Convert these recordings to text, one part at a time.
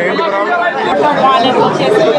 ఏంటి ప్రాబ్లం వాళ్ళకు చేసుకుని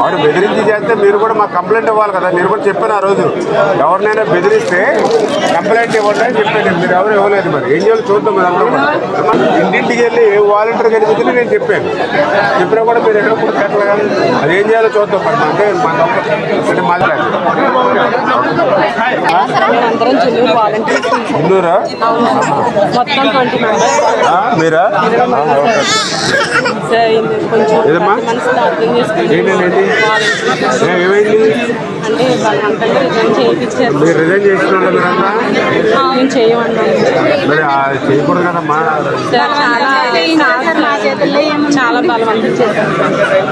వాడు బెదిరించి చేస్తే మీరు కూడా మాకు కంప్లైంట్ ఇవ్వాలి కదా. నేను కూడా చెప్పాను ఆ రోజు. ఎవరినైనా బెదిరిస్తే కంప్లైంట్ ఇవ్వండి అని చెప్పాను మీరు ఎవరు ఇవ్వలేదు మరి. ఏం చేయాలి చూద్దాం మరి అందరం కూడా. ఇంటింటికి వెళ్ళి ఏ వాలంటీర్ కనిపించింది నేను చెప్పాను. చెప్పినా కూడా మీరు ఎక్కడ కూడా పెట్టలేదు కదా. అది ఏం చేయాలో చూద్దాం మరి. అంటే మా అంటే మాట్లాడి అందరం చిన్న వాలంటీర్స్. ముందూరా మొత్తం ట్వంటీ మెంబర్స్ మీరా ఏదమ్మా? ఏమైంది? మీరు రిజైన్ వాళ్ళు మీరంతా మరి ఆ చేయకూడదు కదమ్మా. సార్ చాలా చాలా బలవంతం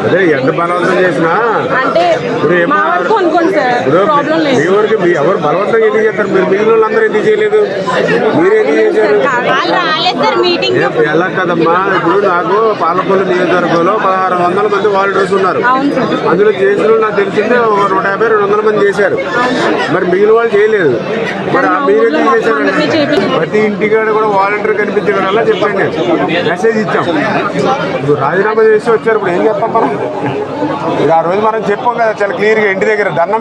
అదే ఎంత బలవంతం చేసినా? అంటే ఇప్పుడు మా ప్రాబ్లం మీ లేదు. వరకు మీ ఎవరు బలవంతంగా ఎందుకు చేస్తారు? మీరు మిగిలిన వాళ్ళందరూ ఎందుకు చేయలేదు? మీరే ఎందుకు చేశారు? ఎలా కదమ్మా? ఇప్పుడు నాకు పాలకొల్లు నియోజకవర్గంలో పదహారు వందల మంది వాలంటీర్స్ ఉన్నారు. అందులో చేసిన నాకు తెలిసిందే ఒక నూట యాభై రెండు వందల మంది చేశారు. మరి మిగిలిన వాళ్ళు చేయలేదు. మరి ఆ మీరు ఎందుకు చేశారండి? ప్రతి ఇంటికాడ కూడా వాలంటీర్ కనిపించడం వల్ల చెప్పండి. నేను మెసేజ్ ఇచ్చాం. ఇప్పుడు రాజీనామా చేసి వచ్చారు ఇప్పుడు ఏం చెప్తాం మనం? ఇది ఆ రోజు మనం చెప్పాం కదా చాలా క్లియర్గా ఇంటి దగ్గర దండం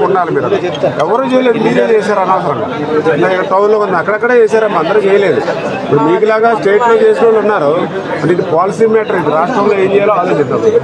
మాకు ఉండాలి మీరు. ఎవరు చేయలేదు మీరే చేశారు అనవసరంగా? టౌన్లో ఉంది అక్కడక్కడే చేశారమ్మా అందరూ చేయలేదు. ఇప్పుడు మీకులాగా స్టేట్లో చేసిన వాళ్ళు ఉన్నారు. అంటే ఇది పాలసీ మ్యాటర్ ఇది రాష్ట్రంలో ఏం చేయాలో ఆలోచిద్దాం.